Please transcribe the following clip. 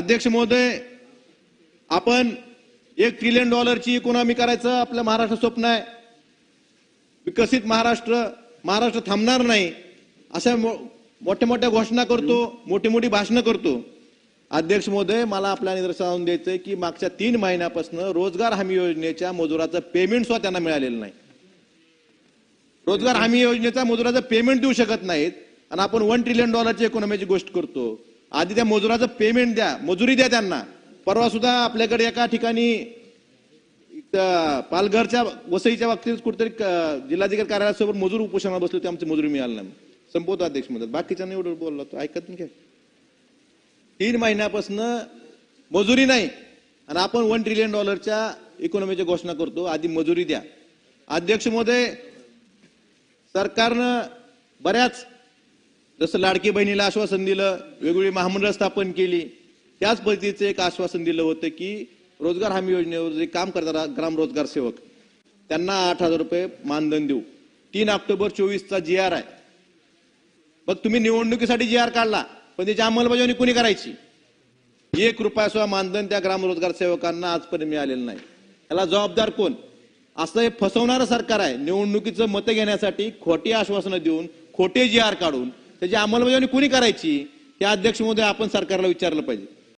अध्यक्ष महोदय आपण एक ट्रिलियन डॉलरची इकॉनॉमी करायचं आपलं महाराष्ट्र स्वप्न आहे. विकसित महाराष्ट्र महाराष्ट्र थांबणार नाही अशा मो- मोठ्या मोठ्या घोषणा करतो मोठी मोठी भाषणं करतो. अध्यक्ष महोदय मला आपल्या निदर्शनास आणून द्यायचंय की मागच्या तीन महिन्यापासून रोजगार हमी योजनेच्या मजुराचं पेमेंट सुद्धा त्यांना मिळालेलं नाही. रोजगार हमी योजनेचा मजुराचं पेमेंट देऊ शकत नाहीत. आणि आपण वन ट्रिलियन डॉलरची इकॉनॉमीची गोष्ट करतो. आधी त्या मजुराचं पेमेंट द्या. मजुरी द्या त्यांना. परवा सुद्धा आपल्याकडे एका ठिकाणी पालघरच्या वसईच्या बाबतीत कुठेतरी जिल्हाधिकारी कार्यालयासोबत मजूर उपोषणाला बसले होते आमची मजुरी मिळाली नाही संपवतो अध्यक्षमध्ये बाकीच्या एवढं बोलला तो ऐकत नाही काय? तीन महिन्यापासून मजुरी नाही. आणि आपण वन ट्रिलियन डॉलरच्या इकॉनॉमीची घोषणा करतो. आधी मजुरी द्या. अध्यक्ष महोदय सरकारनं बऱ्याच जसं लाडकी बहिणीला आश्वासन दिलं वेगवेगळी महामंडळ स्थापन केली त्याच पद्धतीचं एक आश्वासन दिलं होतं की रोजगार हमी योजनेवर जे काम करतात ग्राम रोजगार सेवक त्यांना आठ हजार रुपये मानधन देऊ. तीन ऑक्टोबर चोवीसचा जी आर आहे. मग तुम्ही निवडणुकीसाठी जी आर काढला पण त्याची अंमलबजावणी कोणी करायची? एक रुपया सुद्धा मानधन त्या ग्रामरोजगार सेवकांना आजपर्यंत मिळालेलं नाही. याला जबाबदार कोण? असं हे फसवणारं सरकार आहे. निवडणुकीचं मतं घेण्यासाठी खोटी आश्वासनं देऊन खोटे जी आर काढून त्याची अंमलबजावणी कुणी करायची? त्या अध्यक्ष महोदय आपण सरकारला विचारलं पाहिजे.